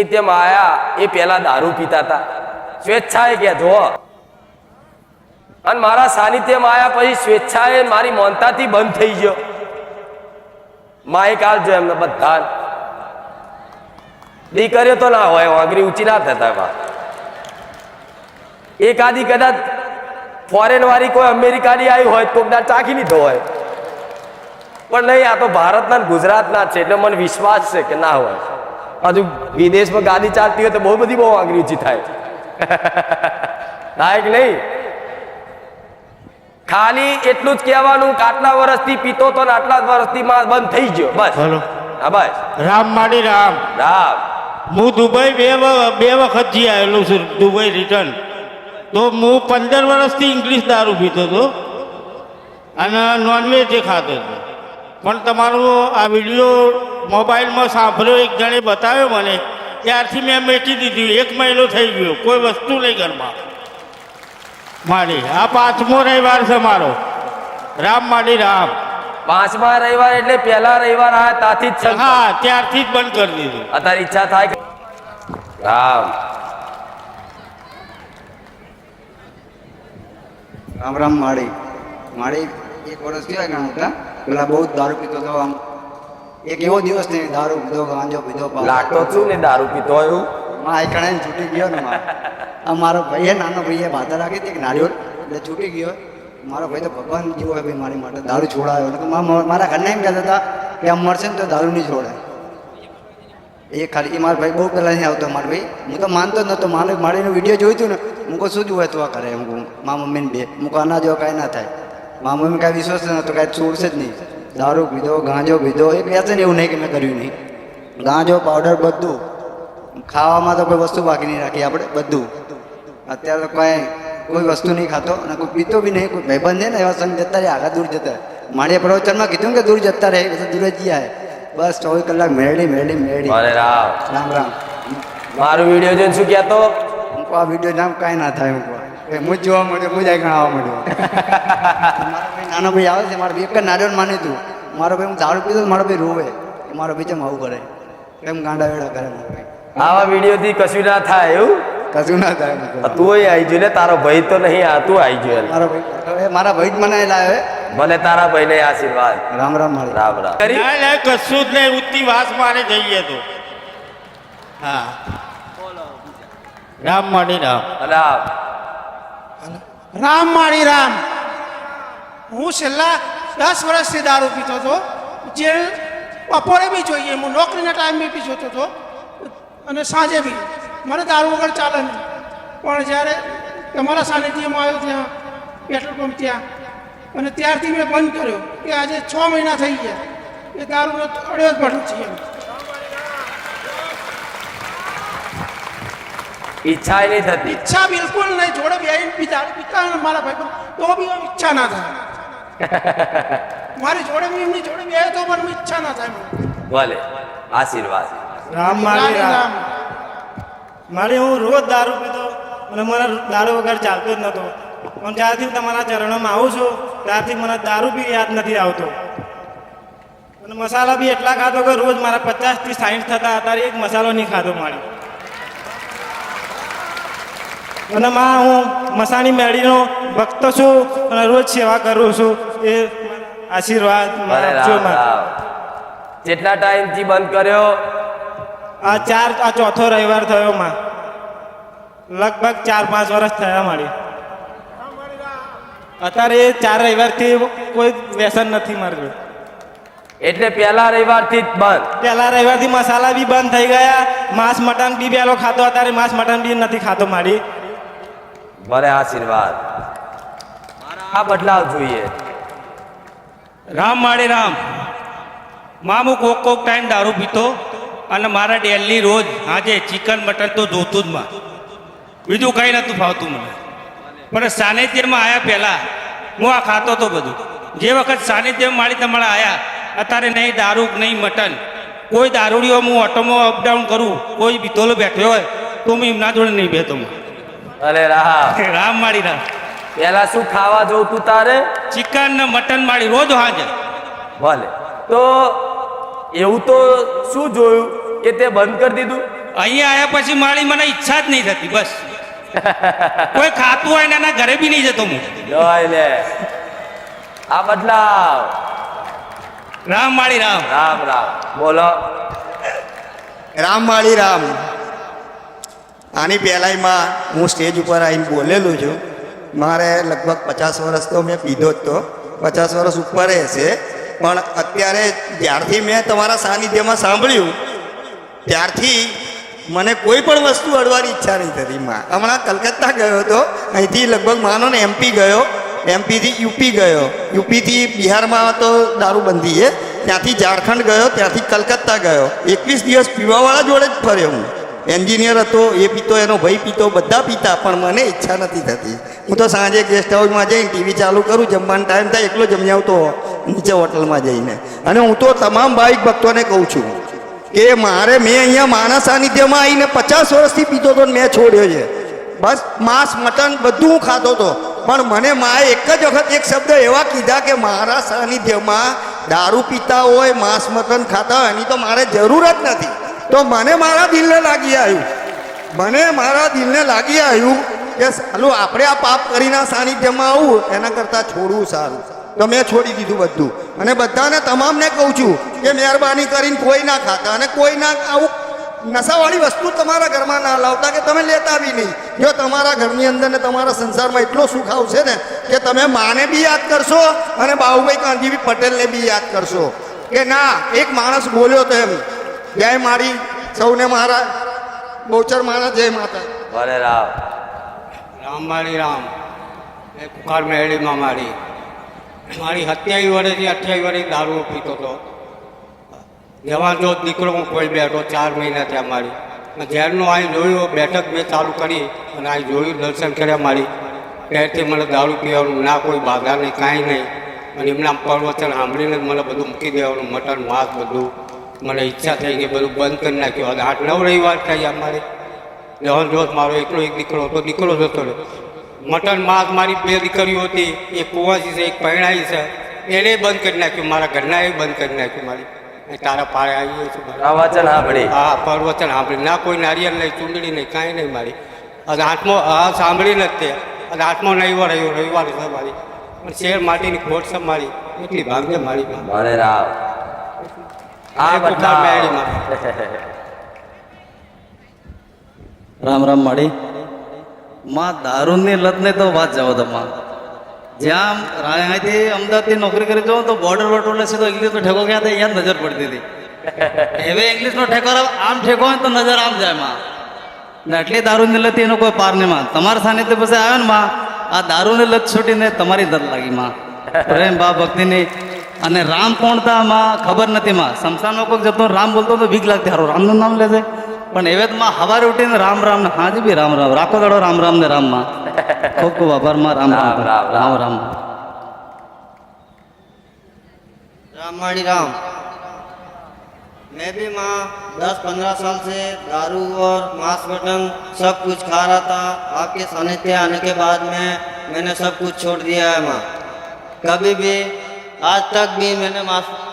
સાનિધ્યમાં આયા, એ પહેલા દારૂ પીતા હતા સ્વેચ્છાએ કે, જો. અને મારા સાનિધ્યમાં આયા પછી સ્વેચ્છાએ મારી મોનતાથી બંધ થઈ ગયો. માઇક આલજો એમને બધા દીકરીઓ તો ના હોય વાંગરી ઊંચી ના થતા એમાં એકાદી કદાચ ફોરેન વાળી કોઈ અમેરિકાની આવી હોય, તો કદાચ ચાખી લીધો હોય. પણ નહીં, આ તો ભારતના ગુજરાતના છે, એટલે મને વિશ્વાસ છે કે ના હોય. હજુ વિદેશમાં ગાડી ચાલતી હોય તો બહુ બધી બહુ આંગળી ઊંચી થાય. થાય કે નહીં. ખાલી એટલું જ કહેવાનું કે આટલા વર્ષથી પીતો તો ને આટલા વર્ષથી માં બંધ થઈ ગયો. બસ. હા બસ. રામ માડી રામ. રામ. હું દુબઈ બે બે વખત જઈ આવેલું છું દુબઈ રિટર્ન તો હું પંદર વર્ષથી ઇંગ્લિશ દારૂ પીતો હતો અને નોનવેજ એ ખાતો હતો. પણ તમારો આ વીડિયો મોબાઈલમાં સાંભળ્યો એક જણે બતાવ્યો મને ત્યારથી મેં મેટી દીધી એક મહિનો થઈ ગયો કોઈ વસ્તુ નહીં ઘરમાં. મારી આ પાંચમો રવિવાર છે મારો. રામ માડી રામ. પાંચમા રવિવાર એટલે પહેલા રવિવાર આ તાથી જ. હા ત્યારથી જ બંધ કરી દીધું. અત્યારે ઈચ્છા થાય કે રામ. રામ રામ માળી માળી એક વર્ષ થયા ઘણા હતા પેલા બહુ દારૂ પીતો હતો આમ. એક એવો દિવસ નહીં દારૂ પીધો ગાંજો પીધો લાગતો છું ને દારૂ પીતો એવું? માં એકણે છૂટી ગયો ને આ મારો ભાઈએ નાનો ભાઈએ ભાતા રાખી હતી કે નારિયોલ એટલે છૂટી ગયો. મારો ભાઈ તો ભગવાન જેવો હોય ભાઈ મારી માટે દારૂ છોડાયો. એટલે મા- મારા ઘરના એમ કહેતા હતા કે આમ મળશે ને તો દારૂ નહીં છોડે એ ખાલી એ મારો ભાઈ બહુ પહેલાં નહીં આવતો મારો ભાઈ. હું તો માનતો જ નહોતો. મારે મારીનો વીડિયો જોયું હતું ને હું કહું શું હોય તો આ કરે હું કહું મા મમ્મીને બે. હું કહું આના જેવો કાંઈ ના થાય. મા મમ્મી કાંઈ વિશ્વાસ જ નહોતો કાંઈ છોડશે જ નહીં. દારૂ પીધો ગાંજો પીધો એક ને એવું નહીં કે મેં કર્યું નહીં. ગાંજો પાવડર બધું. ખાવામાં તો કોઈ વસ્તુ બાકી નહીં રાખી આપણે બધું. અત્યારે તો કોઈ કોઈ વસ્તુ નહીં ખાતો અને કોઈ પીતો બી નહીં કોઈ ભાઈબંધ છે ને એવા સંગ જતા રહે આગળ દૂર જતા. માળીએ પ્રવચનમાં કીધું કે દૂર જતા રહે બધા દૂર જ જાય બસ ચોવીસ કલાક મેળડી મેળડી મેળડી રામ. રામ મારો વીડિયો જોઈને શું કહેતો? આ વીડિયો નામ કાંઈ ના થાય હું હું જોવા મળ્યો હું જ આગળ આવવા મળ્યો મારો ભાઈ નાનો ભાઈ આવે છે મારો ભાઈ એક જ નાડોન માની તું. મારો ભાઈ હું દારૂ પીધો મારો ભાઈ રોવે. મારો ભાઈ ચમ આવું કરે એમ ગાંડા વેડા કરે મારો ભાઈ. આવા વિડીયોથી કશું ના થાય એવું? કશું ના થાય. તું આવી ગયો ને તારો ભાઈ તો નહીં આ તું આવી ગયો મારો ભાઈ મારા ભાઈ જ મને લાવે ભલે તારા ભાઈને આશીર્વાદ. રામ રામ મારી. રામ રામ. કરી? ના ના કશું જ નહીં ઉત્તી વાસ મારે જઈએ તો. હા. રામ મળી રામ. રામ. રામ માળી રામ. હું છેલ્લા દસ વર્ષથી દારૂ પીતો હતો. જે બપોરે બી જોઈએ, હું નોકરીના ટાઈમે બી જોતો હતો. અને સાંજે બી. મને દારૂ વગર ચાલે નહીં. પણ જ્યારે તમારા સાનિધ્યમાં આવ્યો ત્યાં, પેટ્રોલ પંપ ત્યાં, અને ત્યારથી મેં બંધ કર્યો કે આજે છ મહિના થઈ ગયા. એ દારૂનો અડ્યો જ પણ છે એમ. ઈચ્છા નહીં થતી. ઈચ્છા બિલકુલ નહીં. જોડે બેહીને બી દારૂ પીતા મારા ભાઈ તો બી ઈચ્છા ના થાય. મારી જોડે બી એમની જોડે બે તો પણ ઈચ્છા ના થાય ભલે. આશીર્વાદ. રામ મારી રામ. રામ. મારે હું રોજ દારૂ પીતો અને મને દારૂ વગર ચાલતો જ નહોતો પણ જ્યારથી હું તમારા ચરણોમાં આવું છું ત્યારથી મને દારૂ બી યાદ નથી આવતો. અને મસાલા બી એટલા ખાતો કે રોજ મારા પચાસથી સાઠ થતા અત્યારે એક મસાલો નહીં ખાધો મારી. અને માં હું મસાણી મેળીનો ભક્ત છું અને રોજ સેવા કરું છું. એ આશીર્વાદ જેટલા ટાઈમથી બંધ કર્યો? આ ચાર આ ચોથો રવિવાર થયો માં. લગભગ ચાર પાંચ વર્ષ થયા મારી. અત્યારે એ ચાર રવિવારથી કોઈ વ્યસન નથી મારું એટલે પહેલા રવિવારથી જ બંધ? પહેલા રવિવારથી મસાલા બી બંધ થઈ ગયા. માંસ મટન બી પેલો ખાતો અત્યારે માંસ મટન બી નથી ખાતો મારી. ભલે આશીર્વાદ. આ બદલાવ જોઈએ. રામ માળે રામ. મામુ કોક કોક ટાઈમ દારૂ પીતો અને મારા ડેલી રોજ આજે ચિકન મટન તો જોતું જ માં. બીજું કંઈ નહોતું ફાવતું મને. પણ સાનિધ્યમાં આવ્યા પહેલાં હું આ ખાતો તો બધું. જે વખત સાનિધ્યમાં મારી તમારા આવ્યા અત્યારે નહીં દારૂ, નહીં મટન. કોઈ દારૂડીઓ હું ઓટોમાં અપડાઉન કરું, કોઈ બીતોલો બેઠો હોય, તો હું એમના જોડે નહીં બેતો અરે રામ. રામ માળી રામ. પહેલા શું ખાવા જોતું તારે? ચિકન ને મટન માળી રોજ હાજર. ભલે. તો એવું તો શું જોયું કે તે બંધ કરી દીધું? અહીંયા આવ્યા પછી મારી મને ઈચ્છા જ નહીં થતી બસ. કોઈ ખાતું હોય ને એના ઘરે બી નહીં જતો હું. લે. આ બદલાવ. રામ માળી રામ. રામ રામ. બોલો. રામ માળી રામ. આની પહેલાંમાં હું સ્ટેજ ઉપર આવીને બોલેલું છું. મારે લગભગ પચાસ વર્ષ તો મેં પીધો જ તો. પચાસ વર્ષ ઉપર રહેશે પણ અત્યારે જ્યારથી મેં તમારા સાનિધ્યમાં સાંભળ્યું, ત્યારથી મને કોઈ પણ વસ્તુ અડવાની ઈચ્છા નહીં થતી. માં હમણાં કલકત્તા ગયો હતો. અહીંથી લગભગ માનો ને એમપી ગયો. એમપીથી યુપી ગયો. યુપીથી બિહારમાં તો દારૂબંધી છે. ત્યાંથી ઝારખંડ ગયો. ત્યાંથી કલકત્તા ગયો. એકવીસ દિવસ પીવાવાળા જોડે જ ફર્યો હું. એન્જિનિયર હતો, એ પીતો, એનો ભાઈ પીતો, બધા પીતા, પણ મને ઈચ્છા નથી થતી. હું તો સાંજે ગેસ્ટ હાઉસમાં જઈને ટીવી ચાલુ કરું, જમવાનો ટાઈમ થાય, એકલો જમી આવતો નીચે હોટલમાં જઈને. અને હું તો તમામ ભાવિક ભક્તોને કહું છું કે મારે મેં અહીંયા માના સાનિધ્યમાં આવીને પચાસ વર્ષથી પીતો હતો મેં છોડ્યો છે. બસ માંસ, મટન બધું હું ખાતો હતો. પણ મને માએ એક જ વખત એક શબ્દ એવા કીધા કે મારા સાનિધ્યમાં દારૂ પીતા હોય, માંસ, મટન ખાતા હોય, એની તો મારે જરૂર જ નથી. તો મને મારા દિલને લાગી આવ્યું. મને મારા દિલને લાગી આવ્યું કે સાલું આપણે આ પાપ કરીને સાનિધ્યમાં આવું, એના કરતાં છોડવું સારું. તો મેં છોડી દીધું બધું. અને બધાને તમામને કહું છું કે મહેરબાની કરીને કોઈ ના ખાતા અને કોઈ ના આવું નશાવાળી વસ્તુ તમારા ઘરમાં ના લાવતા કે તમે લેતા બી નહીં. જો તમારા ઘરની અંદર ને તમારા સંસારમાં એટલો સુખ આવશે ને કે તમે માને બી યાદ કરશો અને બાહુભાઈ કાંજીભાઈ પટેલને બી યાદ કરશો. કે ના, એક માણસ બોલ્યો તો એમ જય મારી સૌને મારા બહુચર મારા જય માતા. ભલે રામ. રામ મારી રામ. એ કુકાર મેળીમાં મારી. મારી સત્યાવીસ વર્ષથી અઠ્યાવીસ વર્ષ દારૂ પીતો હતો. જવાન જો દીકરો હું કોઈ બેઠો ચાર મહિના ત્યાં મારી. ઝેરનું અહીં જોયું બેઠક મેં ચાલુ કરી અને અહીં જોયું દર્શન કર્યા મારી. ત્યારથી મને દારૂ પીવાનું ના કોઈ બાધા નહીં કાંઈ નહીં. અને એમના પ્રવચન સાંભળીને જ મને બધું મૂકી દેવાનું મટન માંસ બધું. મને ઈચ્છા થઈ ગઈ બધું બંધ કરી નાખ્યું. અને આઠ નવ રવિવાર થઈ અમારે દહન જોત મારો એકલો એક દીકરો હતો દીકરો જતો રહ્યો મટન માસ મારી બે દીકરીઓ હતી એક કુવાસી છે એક પરણાઈ છે. એને બંધ કરી નાખ્યું મારા ઘરના એ બંધ કરી નાખ્યું મારી. તારા પાળે આવીએ છું મારે. આ વચન સાંભળી. હા પ્રવચન સાંભળી. ના કોઈ નારિયેલ નહીં ચૂંદડી નહીં કાંઈ નહીં મારી. અને આઠમો હા સાંભળી નથી અને આઠમો રવિવાર આવ્યો રવિવાર છે મારી. પણ શેર માટીની ખોટ છે મારી. એટલી ભાગ્ય મારી. માં. ભલે રામ આ રામ રામ માડી માં દારૂની લતને તો વાત જાઓ માં. જ્યાં અહીંથી અમદાવાદથી નોકરી કરી જાઉં તો બોર્ડર વટોલે સીધો ઇંગ્લિશનો ઠેકો ક્યાં થાય? અહીંયા નજર પડતી હતી. હવે ઇંગ્લિશનો ઠેકો આમ ઠેકો હોય તો નજર આમ જાય માં. ને આટલી દારૂની લત એનો કોઈ પાર નહીં માં. તમારા સાનિધ્ય પછી આવ્યો ને માં આ દારૂની લત છૂટીને તમારી દત લાગી માં. પ્રેમ ભાવ ભક્તિની અને રામ કોણ તા માં ખબર નથી માં શમશાનમાં કોઈ જતો રામ બોલતો તો બીક લાગતી હારો રામનું નામ લેજે પણ એવે તો માં હવારે ઉઠીને રામ રામ ને હાજી બી રામ રામ રાખો દાડો રામ રામ ને રામ માં ખૂબ ખૂબ આભાર માં રામ રામ રામ, રામ, રામ રામ राम माड़ी राम मैं भी माँ दस पंद्रह साल से दारू और मांस मटन सब कुछ खा रहा था आपके सानिध्य आने के बाद में मैंने सब कुछ छोड़ दिया है माँ कभी भी आज तक भी मैंने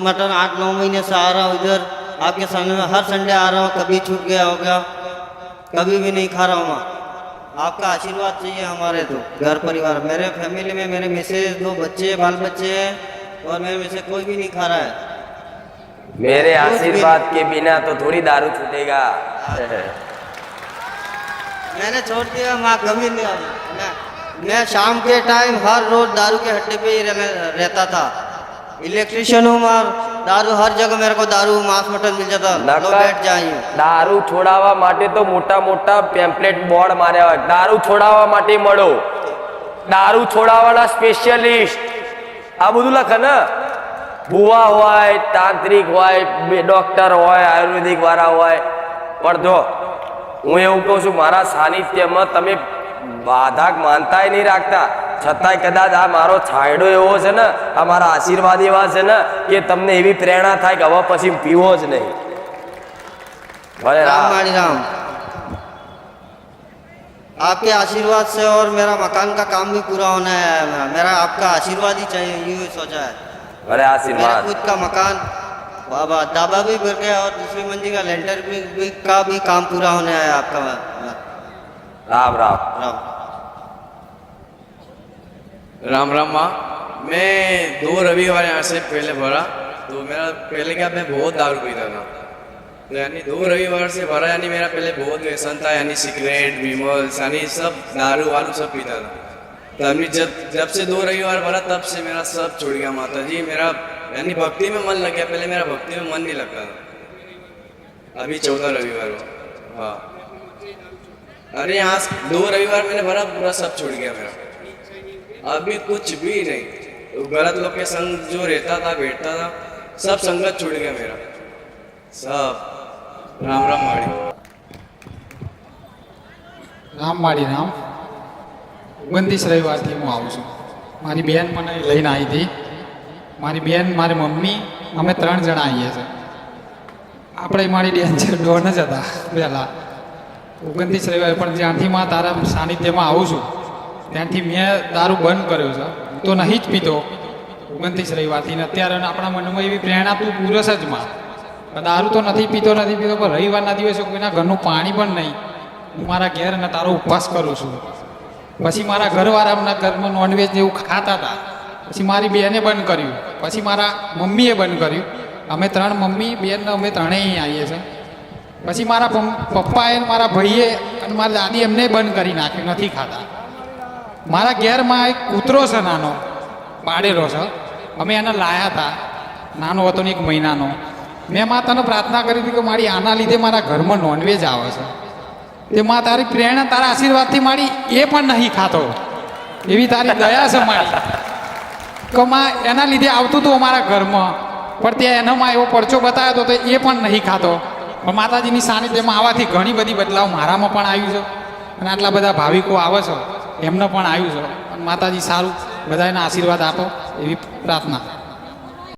मटन आठ नौ महीने से आ रहा हूँ इधर। आपके सामने में हर संडे आ रहा हूँ कभी छूट गया होगा कभी भी नहीं खा रहा हूँ माँ। आपका आशीर्वाद चाहिए हमारे तो घर परिवार। मेरे फैमिली में मेरे मिसेज दो बच्चे बाल बच्चे हैं और मेरे में से कोई भी नहीं खा रहा है। मेरे आशीर्वाद के बिना तो थोड़ी दारू छूटेगा। मैंने छोड़ दिया माँ कभी नहीं मैं शाम के टाइम हर रोज दारू के हट्टे पे ही रहता था। इलेक्ट्रिशियन हूँ मार दारू हर जगह मेरे को दारू मांस मटन मिल जाता लो નકર बैठ जाइए દારૂ છોડાવવા માટે તો મોટા મોટા પેમ્પલેટ બોર્ડ માર્યા હોય દારૂ છોડાવવા માટે મળો દારૂ છોડાવવાના સ્પેશિયલિસ્ટ આ બધું લખે ને ભુવા હોય તાંત્રિક હોય બે ડોક્ટર હોય આયુર્વેદિક વાળા હોય પણ જો હું એવું કહું છું મારા સાનિધ્યમાં તમે બાધા માનતાય નહીં રાખતા છતાંય કદાચ આ મારો છાંયડો એવો છે ને આ મારા આશીર્વાદ એવા છે ને કે તમને એવી પ્રેરણા થાય કે હવે પછી પીવો જ નહીં ભલે राम રામ माड़ी राम आपके आशीर्वाद से और मेरा मकान का काम भी पूरा होना है मेरा आपका आशीर्वाद ही चाहिए यूँ ही सोचा है ભલે मेरा આશીર્વાદ खुद का मकान अब दाबा भी भर गया और दूसरी मंजिल का लेंटर भी, भी का भी काम पूरा होने आया आपका રામ રામ राम राम राम माँ। मैं दो रविवार यहाँ से पहले भरा तो मेरा पहले क्या मैं बहुत दारू पीता था? तो यानी दो रविवार से भरा, यानी मेरा पहले बहुत व्यसन था, यानी सिगरेट विमल्स यानी सब दारू वारू सब पीता था। तो अभी जब जब से दो रविवार भरा, तब से मेरा सब छूट गया माता जी। मेरा, यानी भक्ति में मन लग गया, पहले मेरा भक्ति में मन नहीं लगता था। अभी चौदह रविवार हाँ। अरे यहाँ दो रविवार मैंने भरा, पूरा सब छूट गया मेरा। अभी कुछ भी नहीं तो गलत लोग के संग जो रहता था बैठता था सब संगत छूट गया मेरा सब राम राम माड़ी રામ માળી રામ ઓગણત્રીસ રવિવારથી હું આવું છું મારી બેન મને લઈને આવી હતી મારી બેન મારી મમ્મી અમે ત્રણ જણા આવીએ છીએ આપણે મારી ડેન્જર ડોન જ હતા પહેલાં ઓગણત્રીસ રવિવાર પણ જ્યાંથી માં તારા સાનિધ્યમાં આવું છું ત્યાંથી મેં દારૂ બંધ કર્યો છે. તો નહીં જ પીતો. ઓગણત્રીસ રવિવારથી ને અત્યારે આપણા મનમાં એવી પ્રેરણા તું પૂરસ જ માં દારૂ તો નથી પીતો નથી પીતો, પણ રવિવારના દિવસે કોઈના ઘરનું પાણી પણ નહીં. હું મારા ઘેર અને તારો ઉપવાસ કરું છું. પછી મારા ઘરવાળાના ઘરમાં નોનવેજ જેવું ખાતા હતા. પછી મારી બેને બંધ કર્યું. પછી મારા મમ્મીએ બંધ કર્યું. અમે ત્રણ મમ્મી, બેન અમે ત્રણેય આવીએ છીએ. પછી મારા પપ્પાએ મારા ભાઈએ અને મારા દાદી એમને બંધ કરી નાખ્યું. નથી ખાતા. મારા ઘેરમાં એક કૂતરો છે નાનો પાડેલો છે. અમે એને લાયા હતા. નાનો હતો ને એક મહિનાનો. મેં માતાને પ્રાર્થના કરી હતી કે મારી આના લીધે મારા ઘરમાં નોનવેજ આવે છે. તે માં તારી પ્રેરણા, તારા આશીર્વાદથી મારી એ પણ નહીં ખાતો. એવી તારી દયા છે મારી. કે માં, એના લીધે આવતું હતું અમારા ઘરમાં. પણ ત્યાં એનામાં એવો પરચો બતાવ્યો હતો તો એ પણ નહીં ખાતો. પણ માતાજીની સાનિધ્યમાં આવવાથી ઘણી બધી બદલાવ મારામાં પણ આવ્યું છે. અને આટલા બધા ભાવિકો આવે છે. એમને પણ આવ્યું છે. પણ માતાજી સારું બધાને આશીર્વાદ આપો એવી પ્રાર્થના.